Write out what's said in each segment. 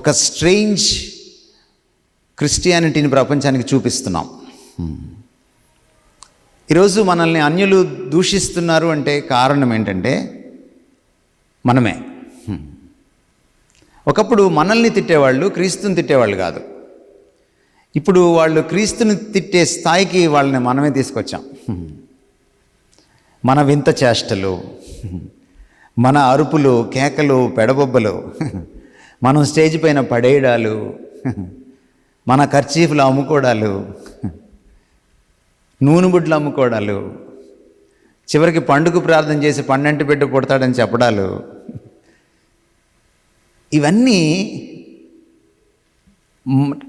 ఒక స్ట్రేంజ్ క్రిస్టియానిటీని ప్రపంచానికి చూపిస్తున్నాం. ఈరోజు మనల్ని అన్యులు దూషిస్తున్నారు అంటే కారణం ఏంటంటే మనమే. ఒకప్పుడు మనల్ని తిట్టేవాళ్ళు క్రీస్తుని తిట్టేవాళ్ళు కాదు. ఇప్పుడు వాళ్ళు క్రీస్తుని తిట్టే స్థాయికి వాళ్ళని మనమే తీసుకొచ్చాం. మన వింత చేష్టలు మన అరుపులు కేకలు పెడబొబ్బలు మనం స్టేజ్ పైన పడేయడాలు మన ఖర్చీఫ్లు అమ్ముకోవడాలు నూనె బుడ్లు అమ్ముకోవడాలు చివరికి పండుగ ప్రార్థన చేసి పన్నెంటి బిడ్డ పుడతాడని చెప్పడాలు. ఇవన్నీ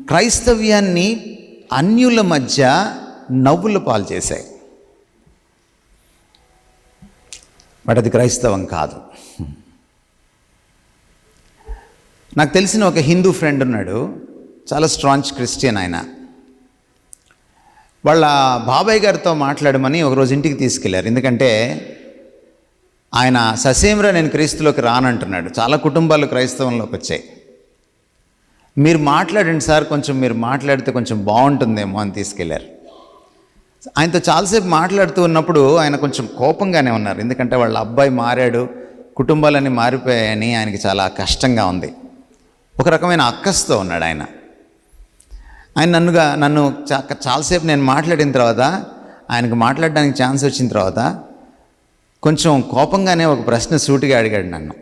క్రైస్తవ్యాన్ని అన్యుల మధ్య నవ్వుల పాలు చేశాయి. బట్ అది క్రైస్తవం కాదు. నాకు తెలిసిన ఒక హిందూ ఫ్రెండ్ ఉన్నాడు చాలా స్ట్రాంగ్ క్రిస్టియన్ ఆయన. వాళ్ళ బాబాయ్ గారితో మాట్లాడమని ఒకరోజు ఇంటికి తీసుకెళ్ళారు. ఎందుకంటే ఆయన ససేమ్రా నేను క్రీస్తులోకి రానంటున్నాడు. చాలా కుటుంబాలు క్రైస్తవంలోకి వచ్చాయి. మీరు మాట్లాడండి సార్ కొంచెం మీరు మాట్లాడితే కొంచెం బాగుంటుందేమో అని తీసుకెళ్ళారు. ఆయనతో చాలాసేపు మాట్లాడుతూ ఉన్నప్పుడు ఆయన కొంచెం కోపంగానే ఉన్నారు. ఎందుకంటే వాళ్ళ అబ్బాయి మారాడు కుటుంబాలన్నీ మారిపోయాయని ఆయనకి చాలా కష్టంగా ఉంది. ఒక రకమైన అక్కస్తో ఉన్నాడు ఆయన. ఆయన నన్నుగా నన్ను చా- చాలాసేపు నేను మాట్లాడిన తర్వాత ఆయనకు మాట్లాడడానికి ఛాన్స్ వచ్చిన తర్వాత కొంచెం కోపంగానే ఒక ప్రశ్న సూటిగా అడిగాడు నన్ను.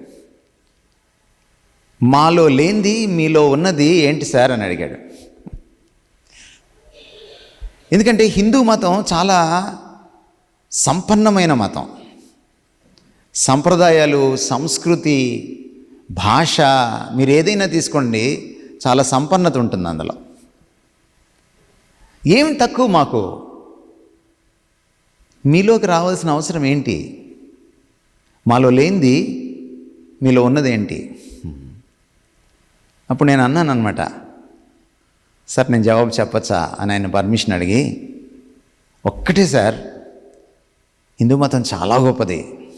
మాలో లేనిది మీలో ఉన్నది ఏంటి సార్? అని అడిగాడు. ఎందుకంటే హిందూ మతం చాలా సంపన్నమైన మతం. సంప్రదాయాలు సంస్కృతి భాష మీరు ఏదైనా తీసుకోండి చాలా సంపన్నత ఉంటుంది అందులో. ఏమి తక్కువ మాకు? మీలోకి రావాల్సిన అవసరం ఏంటి? మాలో లేనిది మీలో ఉన్నదేంటి? అప్పుడు నేను అన్నాను అనమాట సార్ నేను జవాబు చెప్పచ్చా? అని ఆయన పర్మిషన్ అడిగి ఒక్కటే సార్ హిందూ మతం చాలా గొప్పది.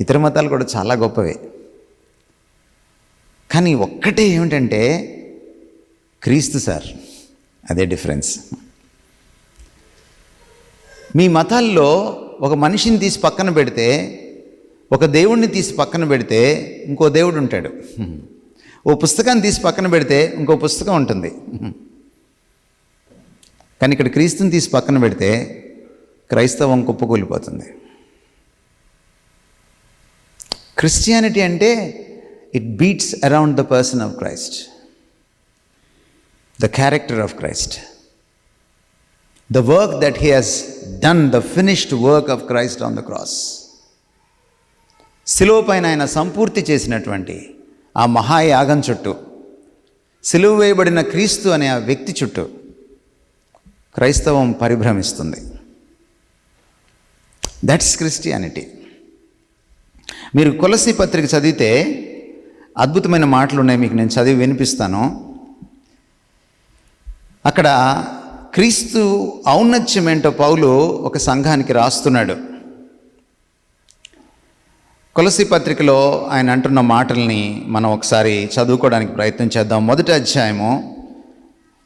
ఇతర మతాలు కూడా చాలా గొప్పవే. కానీ ఒక్కటే ఏమిటంటే క్రీస్తు సార్ అదే డిఫరెన్స్. మీ మతాల్లో ఒక మనిషిని తీసి పక్కన పెడితే ఒక దేవుణ్ణి తీసి పక్కన పెడితే ఇంకో దేవుడు ఉంటాడు. ఓ పుస్తకాన్ని తీసి పక్కన పెడితే ఇంకో పుస్తకం ఉంటుంది. కానీ ఇక్కడ క్రీస్తుని తీసి పక్కన పెడితే క్రైస్తవం కుప్పకూలిపోతుంది. క్రిస్టియానిటీ అంటే it beats around the person of Christ the character of Christ the work that he has done the finished work of Christ on the cross సిలువ పైన ఆయన సంపూర్తి చేసినటువంటి ఆ మహాయాగం చుట్టూ సిలువ వేయబడిన క్రీస్తు అనే ఆ వ్యక్తి చుట్టూ క్రైస్తవం పరిభ్రమిస్తుంది. దట్స్ క్రిస్టియానిటీ మీరు కొలసి పత్రిక చదివితే అద్భుతమైన మాటలు ఉన్నాయి మీకు నేను చదివి వినిపిస్తాను. అక్కడ క్రీస్తు ఔన్నత్యం ఏంటో పౌలు ఒక సంఘానికి రాస్తున్నాడు. కొలసి పత్రికలో ఆయన అంటున్న మాటల్ని మనం ఒకసారి చదువుకోవడానికి ప్రయత్నం చేద్దాం. మొదటి అధ్యాయము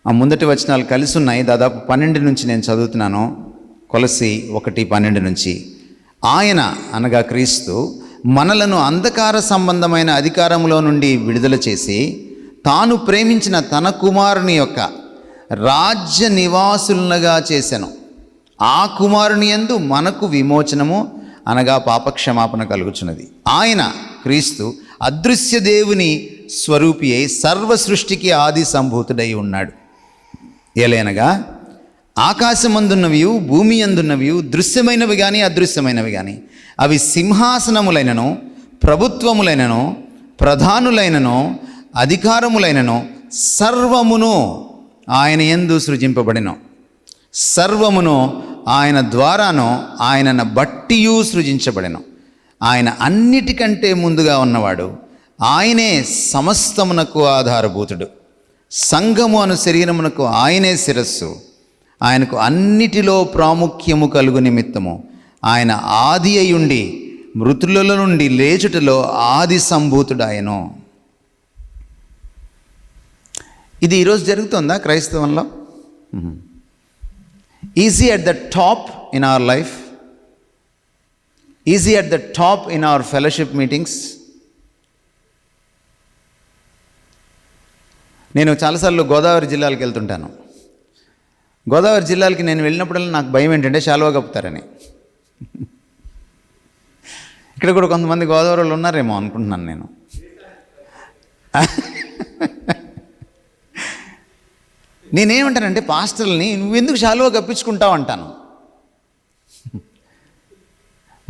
ఆ ముందటి వచనాలు కలిసి ఉన్నాయి. దాదాపు పన్నెండు నుంచి నేను చదువుతున్నాను. కొలసి ఒకటి పన్నెండు నుంచి. ఆయన అనగా క్రీస్తు మనలను అంధకార సంబంధమైన అధికారంలో నుండి విడుదల చేసి తాను ప్రేమించిన తన కుమారుని యొక్క రాజ్య నివాసులనుగా చేశాను ఆ కుమారుని యందు మనకు విమోచనము అనగా పాపక్షమాపణ కలుగుచున్నది. ఆయన క్రీస్తు అదృశ్య దేవుని స్వరూపి అయి సర్వ సృష్టికి ఆది సంభూతుడై ఉన్నాడు. ఏలైనగా ఆకాశమందున్నవి భూమి అందున్నవి దృశ్యమైనవి కానీ అదృశ్యమైనవి కానీ అవి సింహాసనములైనను ప్రభుత్వములైనను ప్రధానులైనను అధికారములైనను సర్వమును ఆయన ఎందు సృజింపబడిన సర్వమును ఆయన ద్వారాను ఆయనను బట్టియు సృజించబడిన ఆయన అన్నిటికంటే ముందుగా ఉన్నవాడు ఆయనే సమస్తమునకు ఆధారభూతుడు. సంఘము అను శరీరమునకు ఆయనే శిరస్సు. ఆయనకు అన్నిటిలో ప్రాముఖ్యము కలుగు నిమిత్తము. ఆయన ఆది అయ్యుండి మృతులలో నుండి లేచుటలో ఆది సంభూతుడాయను ఇది ఈరోజు జరుగుతుందా క్రైస్తవంలో? Easy at the top in our life easy at the top in our fellowship meetings నేను చాలాసార్లు గోదావరి జిల్లాలకు వెళ్తుంటాను. గోదావరి జిల్లాలకి నేను వెళ్ళినప్పుడల్లా నాకు భయం ఏంటంటే శాలువా కప్పుతారని. ఇక్కడ కూడా కొంతమంది గోదావరిలో ఉన్నారేమో అనుకుంటున్నాను నేను. నేనేమంటానంటే పాస్టర్ని నువ్వెందుకు శాలువా కప్పించుకుంటావు? అంటాను.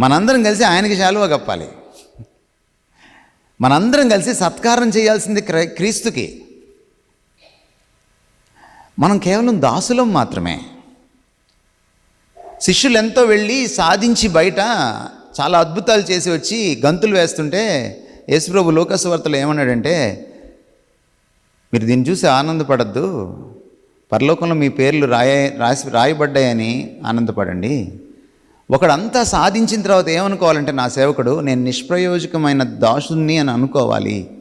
మనందరం కలిసి ఆయనకి శాలువా కప్పాలి. మనందరం కలిసి సత్కారం చేయాల్సింది క్రై క్రీస్తుకి. మనం కేవలం దాసులం మాత్రమే. శిష్యులు ఎంతో వెళ్ళి సాధించి బయట చాలా అద్భుతాలు చేసి వచ్చి గంతులు వేస్తుంటే యేసుప్రభు లోకస్వార్తలు ఏమన్నాడంటే మీరు దీన్ని చూసి ఆనందపడద్దు. పరలోకంలో మీ పేర్లు రాయ రాసి రాయబడ్డాయని ఆనందపడండి. ఒకడంతా సాధించిన తర్వాత ఏమనుకోవాలంటే నా సేవకుడు నేను నిష్ప్రయోజకమైన దాసుని అని అనుకోవాలి.